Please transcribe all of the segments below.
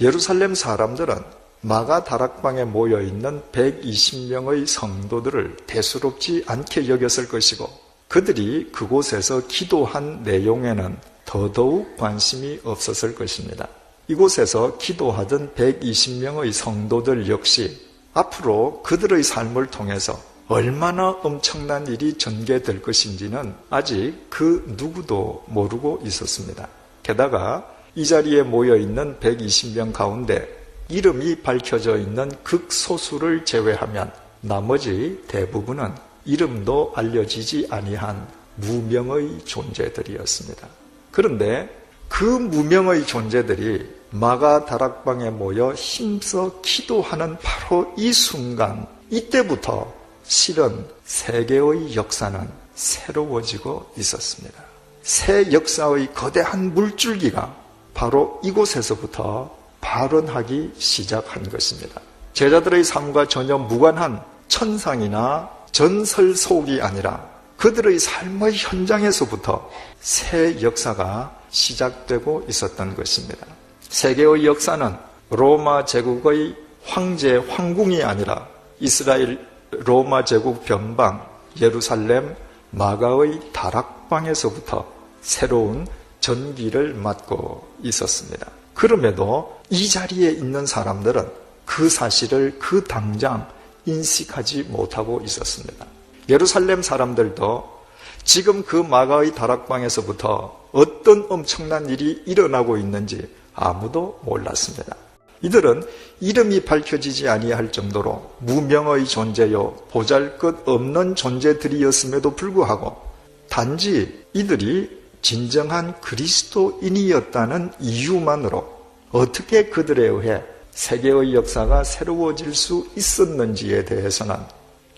예루살렘 사람들은 마가 다락방에 모여 있는 120명의 성도들을 대수롭지 않게 여겼을 것이고 그들이 그곳에서 기도한 내용에는 더더욱 관심이 없었을 것입니다. 이곳에서 기도하던 120명의 성도들 역시 앞으로 그들의 삶을 통해서 얼마나 엄청난 일이 전개될 것인지는 아직 그 누구도 모르고 있었습니다. 게다가 이 자리에 모여 있는 120명 가운데 이름이 밝혀져 있는 극소수를 제외하면 나머지 대부분은 이름도 알려지지 아니한 무명의 존재들이었습니다. 그런데 그 무명의 존재들이 마가 다락방에 모여 힘써 기도하는 바로 이 순간, 이때부터 실은 세계의 역사는 새로워지고 있었습니다. 새 역사의 거대한 물줄기가 바로 이곳에서부터 발언하기 시작한 것입니다. 제자들의 삶과 전혀 무관한 천상이나 전설 속이 아니라 그들의 삶의 현장에서부터 새 역사가 시작되고 있었던 것입니다. 세계의 역사는 로마 제국의 황제, 황궁이 아니라 이스라엘 로마 제국 변방 예루살렘 마가의 다락방에서부터 새로운 전기를 맞고 있었습니다. 그럼에도 이 자리에 있는 사람들은 그 사실을 그 당장 인식하지 못하고 있었습니다. 예루살렘 사람들도 지금 그 마가의 다락방에서부터 어떤 엄청난 일이 일어나고 있는지 아무도 몰랐습니다. 이들은 이름이 밝혀지지 아니할 정도로 무명의 존재요 보잘 것 없는 존재들이었음에도 불구하고 단지 이들이 진정한 그리스도인이었다는 이유만으로 어떻게 그들에 의해 세계의 역사가 새로워질 수 있었는지에 대해서는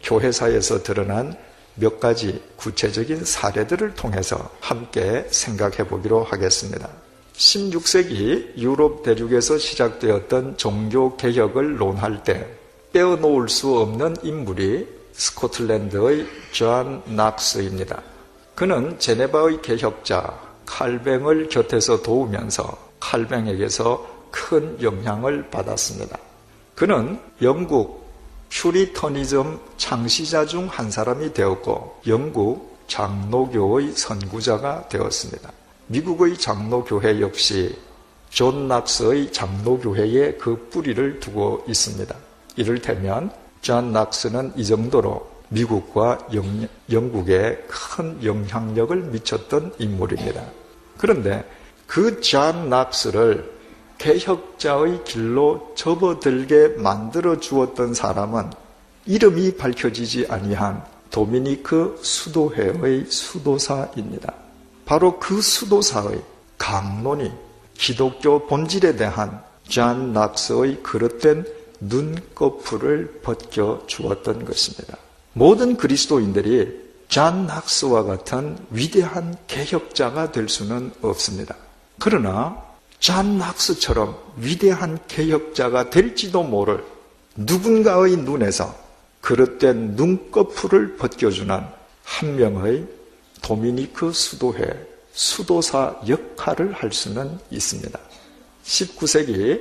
교회사에서 드러난 몇 가지 구체적인 사례들을 통해서 함께 생각해 보기로 하겠습니다. 16세기 유럽 대륙에서 시작되었던 종교 개혁을 논할 때 빼어놓을 수 없는 인물이 스코틀랜드의 존 낙스입니다. 그는 제네바의 개혁자 칼뱅을 곁에서 도우면서 칼뱅에게서 큰 영향을 받았습니다. 그는 영국 퓨리터니즘 창시자 중 한 사람이 되었고 영국 장로교의 선구자가 되었습니다. 미국의 장로교회 역시 존 낙스의 장로교회에 그 뿌리를 두고 있습니다. 이를테면 존 낙스는 이 정도로 미국과 영, 영국에 큰 영향력을 미쳤던 인물입니다. 그런데 그존 낙스를 개혁자의 길로 접어들게 만들어 주었던 사람은 이름이 밝혀지지 아니한 도미니크 수도회의 수도사입니다. 바로 그 수도사의 강론이 기독교 본질에 대한 존 낙스의 그릇된 눈꺼풀을 벗겨 주었던 것입니다. 모든 그리스도인들이 존 낙스와 같은 위대한 개혁자가 될 수는 없습니다. 그러나 존 낙스처럼 위대한 개혁자가 될지도 모를 누군가의 눈에서 그릇된 눈꺼풀을 벗겨주는 한 명의 도미니크 수도회 수도사 역할을 할 수는 있습니다. 19세기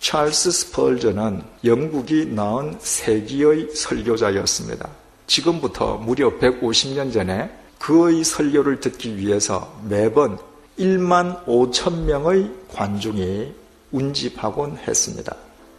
찰스 스펄전은 영국이 낳은 세기의 설교자였습니다. 지금부터 무려 150년 전에 그의 설교를 듣기 위해서 매번 1만 5천 명의 관중이 운집하곤 했습니다.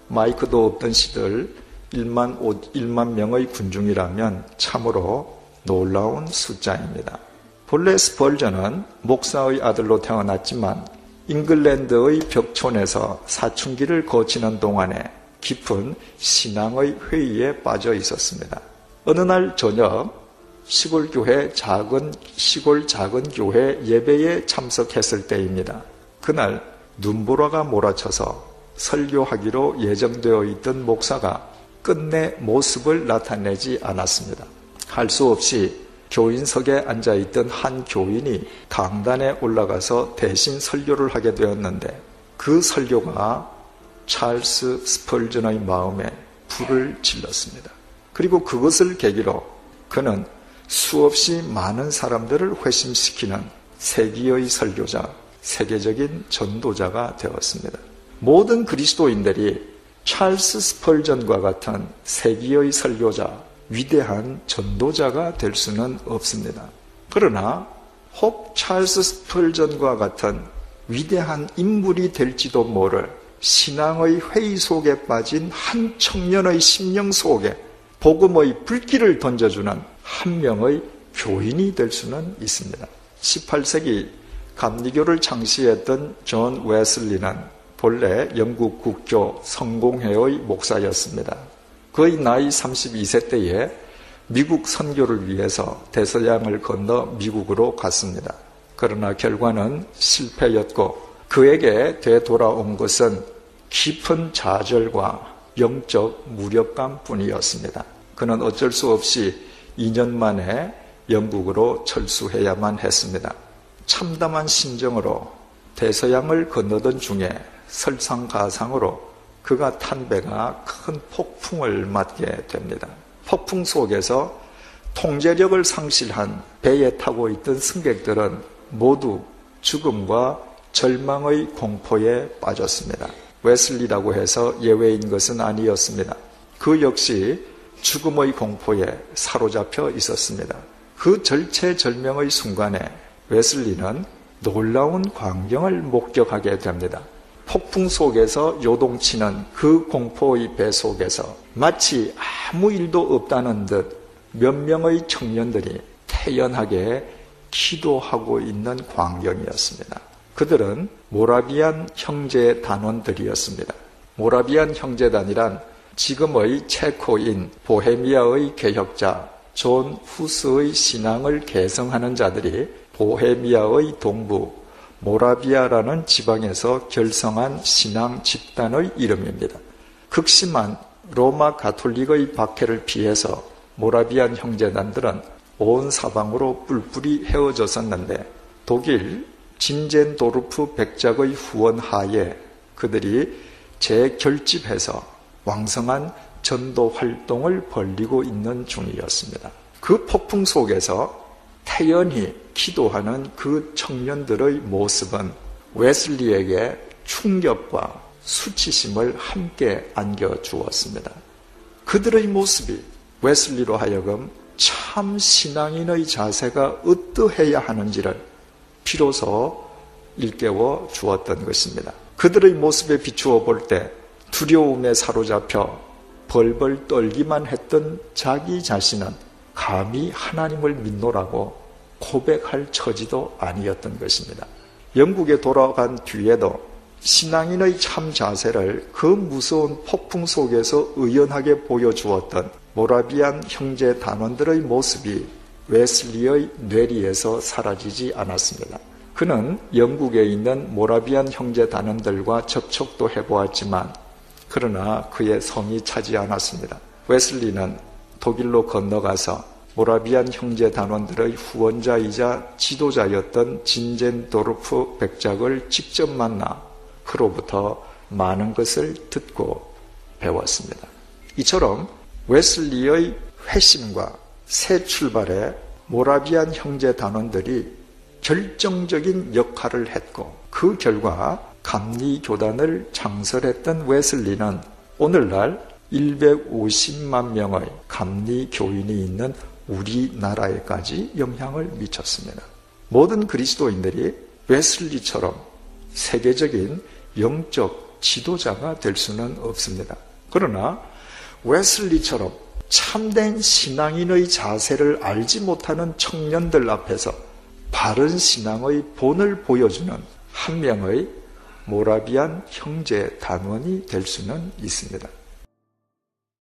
마이크도 없던 시절 1만, 5, 1만 명의 군중이라면 참으로 놀라운 숫자입니다. 본래 스펄전은 목사의 아들로 태어났지만 잉글랜드의 벽촌에서 사춘기를 거치는 동안에 깊은 신앙의 회의에 빠져 있었습니다. 어느 날 저녁 시골 교회 작은 시골 작은 교회 예배에 참석했을 때입니다. 그날 눈보라가 몰아쳐서 설교하기로 예정되어 있던 목사가 끝내 모습을 나타내지 않았습니다. 할 수 없이 교인석에 앉아 있던 한 교인이 강단에 올라가서 대신 설교를 하게 되었는데 그 설교가 찰스 스펄전의 마음에 불을 질렀습니다. 그리고 그것을 계기로 그는 수없이 많은 사람들을 회심시키는 세기의 설교자, 세계적인 전도자가 되었습니다. 모든 그리스도인들이 찰스 스펄전과 같은 세기의 설교자, 위대한 전도자가 될 수는 없습니다. 그러나 혹 찰스 스펄전과 같은 위대한 인물이 될지도 모를 신앙의 회의 속에 빠진 한 청년의 심령 속에 복음의 불길을 던져주는 한 명의 교인이 될 수는 있습니다. 18세기 감리교를 창시했던 존 웨슬리는 본래 영국 국교 성공회의 목사였습니다. 거의 나이 32세 때에 미국 선교를 위해서 대서양을 건너 미국으로 갔습니다. 그러나 결과는 실패였고 그에게 되돌아온 것은 깊은 좌절과 영적 무력감 뿐이었습니다. 그는 어쩔 수 없이 2년 만에 영국으로 철수해야만 했습니다. 참담한 심정으로 대서양을 건너던 중에 설상가상으로 그가 탄 배가 큰 폭풍을 맞게 됩니다. 폭풍 속에서 통제력을 상실한 배에 타고 있던 승객들은 모두 죽음과 절망의 공포에 빠졌습니다. 웨슬리라고 해서 예외인 것은 아니었습니다. 그 역시 죽음의 공포에 사로잡혀 있었습니다. 그 절체절명의 순간에 웨슬리는 놀라운 광경을 목격하게 됩니다. 폭풍 속에서 요동치는 그 공포의 배 속에서 마치 아무 일도 없다는 듯 몇 명의 청년들이 태연하게 기도하고 있는 광경이었습니다. 그들은 모라비안 형제 단원들이었습니다. 모라비안 형제단이란 지금의 체코인 보헤미아의 개혁자 존 후스의 신앙을 개성하는 자들이 보헤미아의 동부 모라비아라는 지방에서 결성한 신앙 집단의 이름입니다. 극심한 로마 가톨릭의 박해를 피해서 모라비안 형제단들은 온 사방으로 뿔뿔이 헤어졌었는데 독일 진젠도르프 백작의 후원 하에 그들이 재결집해서 왕성한 전도 활동을 벌리고 있는 중이었습니다. 그 폭풍 속에서 태연히 기도하는 그 청년들의 모습은 웨슬리에게 충격과 수치심을 함께 안겨주었습니다. 그들의 모습이 웨슬리로 하여금 참 신앙인의 자세가 어떠해야 하는지를 비로소 일깨워 주었던 것입니다. 그들의 모습에 비추어 볼 때 두려움에 사로잡혀 벌벌 떨기만 했던 자기 자신은 감히 하나님을 믿노라고 고백할 처지도 아니었던 것입니다. 영국에 돌아간 뒤에도 신앙인의 참 자세를 그 무서운 폭풍 속에서 의연하게 보여주었던 모라비안 형제 단원들의 모습이 웨슬리의 뇌리에서 사라지지 않았습니다. 그는 영국에 있는 모라비안 형제 단원들과 접촉도 해보았지만 그러나 그의 성이 차지 않았습니다. 웨슬리는 독일로 건너가서 모라비안 형제 단원들의 후원자이자 지도자였던 진젠도르프 백작을 직접 만나 그로부터 많은 것을 듣고 배웠습니다. 이처럼 웨슬리의 회심과 새 출발에 모라비안 형제 단원들이 결정적인 역할을 했고 그 결과 감리 교단을 창설했던 웨슬리는 오늘날 150만 명의 감리 교인이 있는 우리나라에까지 영향을 미쳤습니다. 모든 그리스도인들이 웨슬리처럼 세계적인 영적 지도자가 될 수는 없습니다. 그러나 웨슬리처럼 참된 신앙인의 자세를 알지 못하는 청년들 앞에서 바른 신앙의 본을 보여주는 한 명의 모라비안 형제 단원이 될 수는 있습니다.